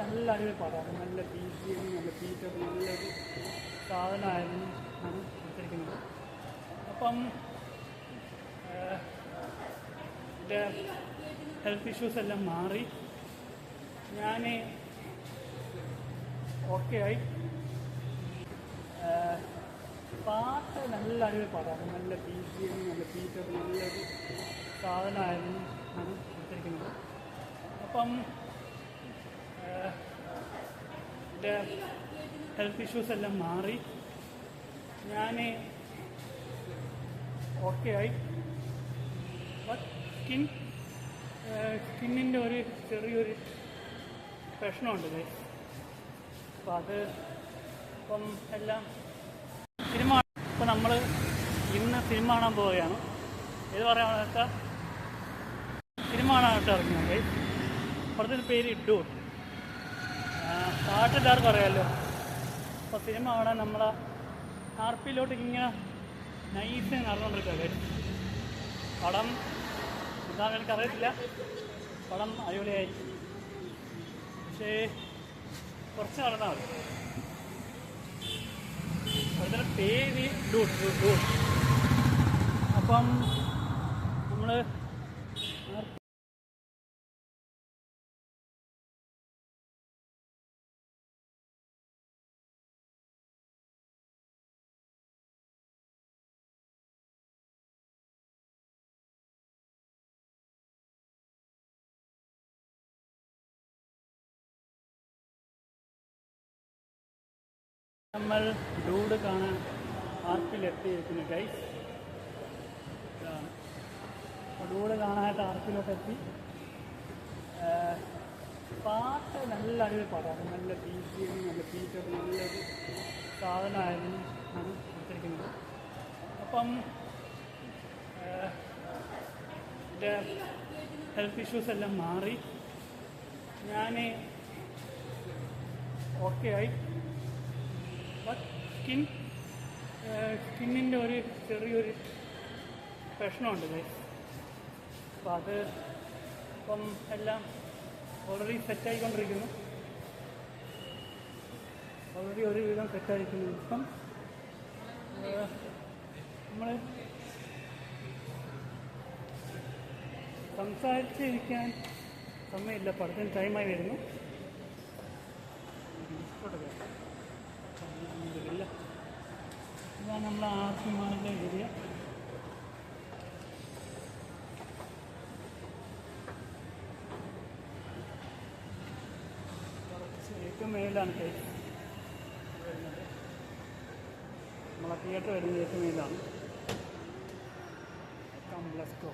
നല്ല അടിപൊളി പാട്ടാണ് നല്ല ബി സി എം നല്ല ബീറ്റൊക്കെ നല്ലൊരു സാധനമായിരുന്നു ആണ് കൊടുത്തിരിക്കുന്നത്. അപ്പം എന്റെ ഹെൽത്ത് ഇഷ്യൂസ് എല്ലാം മാറി. ഞാൻ ഓക്കെ ആയി. പാട്ട് നല്ല അടിപൊളി പാട്ടാണ് നല്ല ബി സി എം നല്ല ബീറ്റൊക്കെ നല്ലൊരു സാധനമായിരുന്നു ആണ് കൊടുത്തിരിക്കുന്നത്. അപ്പം എന്റെ ഹെൽത്ത് ഇഷ്യൂസ് എല്ലാം മാറി. ഞാൻ ഓക്കെ ആയി. സ്കിൻ സ്കിന്നിന്റെ ഒരു ചെറിയൊരു പ്രശ്നമുണ്ട് ഇത് അപ്പോൾ അത് ഇപ്പം എല്ലാം സിനിമ ഇപ്പം നമ്മൾ ഇന്ന് സിനിമ കാണാൻ പോവുകയാണ്. പറയാണെന്ന് വെച്ചാൽ സിനിമ കാണാനായിട്ട് ഇറങ്ങിയത്. അവിടുത്തെ പേര് ഡൂർ പാട്ട് എല്ലാവർക്കും അറിയാമല്ലോ അപ്പോൾ സിനിമ കാണാൻ നമ്മളെ ആർ പിയിലോട്ട് ഇങ്ങനെ നൈസ് നടന്നുകൊണ്ടിരിക്കുക. പടം എന്താണെന്ന് എനിക്കറിയത്തില്ല പടം അടിപൊളിയായി. പക്ഷേ കുറച്ച് നടന്നാൽ മതി. അതിന്റെ പേര് ഡൂട്ട് ഡൂട്ട് അപ്പം നമ്മൾ നമ്മൾ ഡൂഡ് കാണാൻ ആർപ്പിലെത്തിയിരിക്കുന്നു ഗൈസ് ഇതാണ്. ഡൂഡ് കാണാനായിട്ട് ആർപ്പിലോട്ട് എത്തി. പാട്ട് നല്ല അടിപൊളി പാട്ടാണ്. നല്ല ബി ജി എം നല്ല ബീറ്റൊക്കെ നല്ലൊരു സാധനമായിരുന്നു ആണ് കൊടുത്തിരിക്കുന്നത് അപ്പം എന്റെ ഹെൽത്ത് ഇഷ്യൂസ് എല്ലാം മാറി. ഞാൻ ഓക്കെ ആയി. ബട്ട് സ്കിൻ സ്കിന്നിന്റെ ഒരു ചെറിയൊരു പ്രശ്നമുണ്ട് ഗൈസ് അപ്പോൾ അത് ഇപ്പം എല്ലാം ഓൾറെഡി സെറ്റായിക്കൊണ്ടിരിക്കുന്നു ഓൾറെഡി ഒരു വിധം സെറ്റായിരിക്കുന്നു ഇപ്പം നമ്മൾ സംസാരിച്ചിരിക്കാൻ സമയമില്ല. പഠിത്തം ടൈമായി വരുന്നു ഇല്ല ഇതാണ് നമ്മൾ ആർസിമാരുടെ ഏരിയ കുറച്ച് ഏറ്റവും മേലാണ് ടൈപ്പ് വരുന്നത് നമ്മളെ തിയേറ്റർ വരുന്നത് ഏറ്റവും മേലാണ്. കംപ്ലസ്കോ